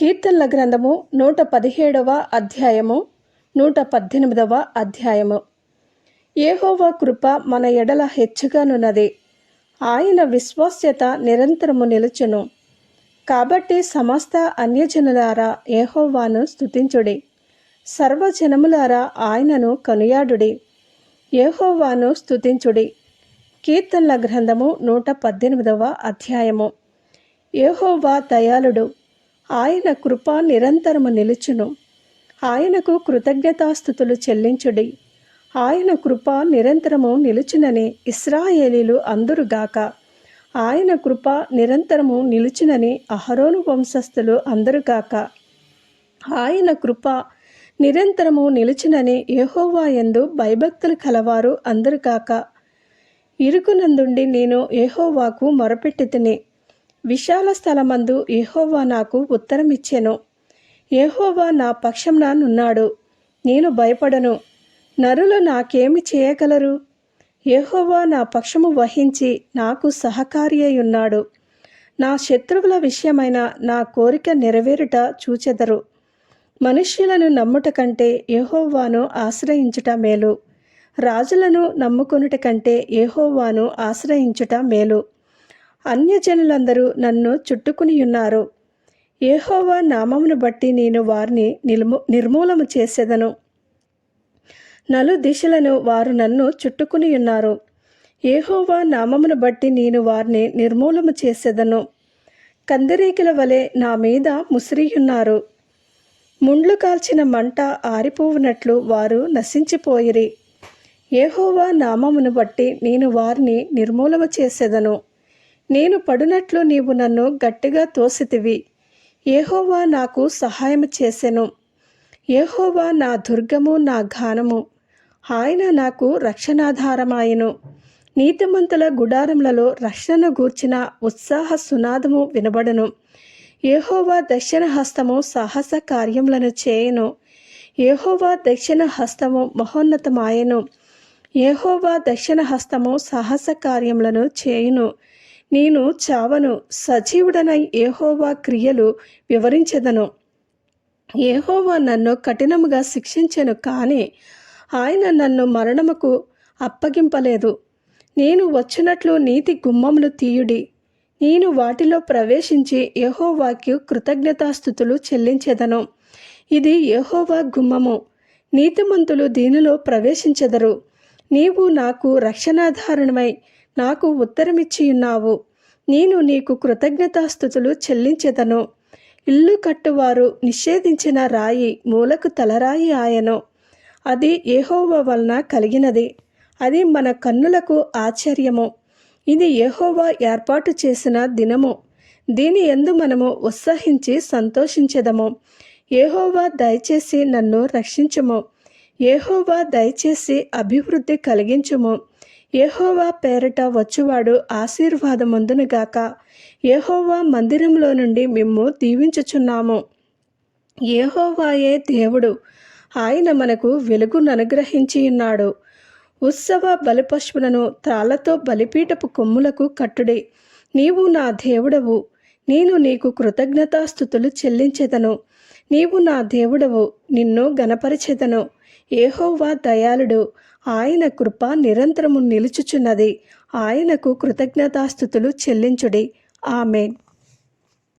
కీర్తనల గ్రంథము నూట పదిహేడవ అధ్యాయము నూట పద్దెనిమిదవ అధ్యాయము. ఏహోవా కృప మన ఎడల హెచ్చుగానున్నది. ఆయన విశ్వాస్యత నిరంతరము నిలుచును. కాబట్టి సమస్త అన్యజనులారా ఏహోవాను స్తుతించుడి. సర్వజనములారా ఆయనను కనుయాడుడి. ఏహోవాను స్థుతించుడి కీర్తనల గ్రంథము నూట పద్దెనిమిదవ అధ్యాయము. ఏహోవా దయాళుడు. ఆయన కృప నిరంతరము నిలుచును. ఆయనకు కృతజ్ఞతాస్థుతులు చెల్లించుడి. ఆయన కృప నిరంతరము నిలుచునని ఇస్రాయేలీలు అందరుగాక ఆయన కృప నిరంతరము నిలుచునని అహరోను వంశస్థులు అందరుగాక ఆయన కృప నిరంతరము నిలుచునని యెహోవా యందు భయభక్తులు కలవారు అందరుగాక ఇరుకునందుండి నేను యెహోవాకు మొరపెట్టితిని విశాల స్థలమందు ఏహోవా నాకు ఉత్తరమిచ్చెను. ఏహోవా నా పక్షంన నున్నాడు. నేను భయపడను. నరులు నాకేమి చేయగలరు? ఏహోవా నా పక్షము వహించి నాకు సహకారి అయి ఉన్నాడు నా శత్రువుల విషయమైన నా కోరిక నెరవేరుట చూచెదరు. మనుష్యులను నమ్ముట కంటే యెహోవాను ఆశ్రయించుట మేలు. రాజులను నమ్ముకొనుట కంటే ఏహోవాను ఆశ్రయించుట మేలు. అన్యజనులందరూ నన్ను చుట్టుకుని ఉన్నారు ఏహోవా నామమును బట్టి నేను వారిని నిర్మూ నిర్మూలము చేసేదను. నలు దిశలను వారు నన్ను చుట్టుకుని ఉన్నారు ఏహోవా నామమును బట్టి నేను వారిని నిర్మూలము చేసేదను. కందిరీకిల వలె నా మీద ముసిరియున్నారు. ముండ్లు కాల్చిన మంట ఆరిపోవునట్లు వారు నశించిపోయిరి. ఏహోవా నామమును బట్టి నేను వారిని నిర్మూలము చేసేదను. నేను పడునట్లు నీవు నన్ను గట్టిగా తోసితివి. ఏహోవా నాకు సహాయం చేసెను. ఏహోవా నా దుర్గము నా ఘానము. ఆయన నాకు రక్షణాధారమాయను. నీతిమంతుల గుడారములలో రక్షణ గూర్చిన ఉత్సాహ సునాదము వినబడను. ఏహోవా దక్షిణ హస్తము సాహస కార్యములను చేయను. ఏహోవా దక్షిణ హస్తము మహోన్నతమాయను. ఏహోవా దక్షిణ హస్తము సాహస కార్యములను చేయును. నేను చావను. సజీవుడనై ఏహోవా క్రియలు వివరించెదను. ఏహోవా నన్ను కఠినముగా శిక్షించెను కానీ ఆయన నన్ను మరణముకు అప్పగింపలేదు. నేను వచ్చినట్లు నీతి గుమ్మములు తీయుడి. నేను వాటిలో ప్రవేశించి యహోవాకు కృతజ్ఞతాస్థుతులు చెల్లించెదను. ఇది యహోవా గుమ్మము. నీతిమంతులు దీనిలో ప్రవేశించెదరు. నీవు నాకు రక్షణాధారణమై నాకు ఉత్తరమిచ్చియున్నావు. నేను నీకు కృతజ్ఞతాస్థుతులు చెల్లించెదను. ఇల్లు కట్టువారు నిషేధించిన రాయి మూలకు తలరాయి ఆయను. అది ఏహోవ వలన కలిగినది. అది మన కన్నులకు ఆశ్చర్యము. ఇది ఏహోవా ఏర్పాటు చేసిన దినము. దీని ఎందు మనము ఉత్సహించి సంతోషించెదము. ఏహోవా దయచేసి నన్ను రక్షించుము. ఏహోవా దయచేసి అభివృద్ధి కలిగించుము. ఏహోవా పేరట వచ్చువాడు ఆశీర్వాదముందునుగాక ఏహోవా మందిరంలో నుండి మేము దీవించుచున్నాము. ఏహోవాయే దేవుడు. ఆయన మనకు వెలుగును అనుగ్రహించి ఉన్నాడు. ఉత్సవ బలిపశువులను తాళ్ళతో బలిపీఠపు కొమ్ములకు కట్టుడి. నీవు నా దేవుడవు. నేను నీకు కృతజ్ఞతాస్థుతులు చెల్లించెదను. నీవు నా దేవుడవు. నిన్ను గణపరిచెదను ఏహోవా దయాళుడు. ఆయన కృప నిరంతరము నిలుచుచున్నది. ఆయనకు కృతజ్ఞతాస్థుతులు చెల్లించుడి. ఆమెన్.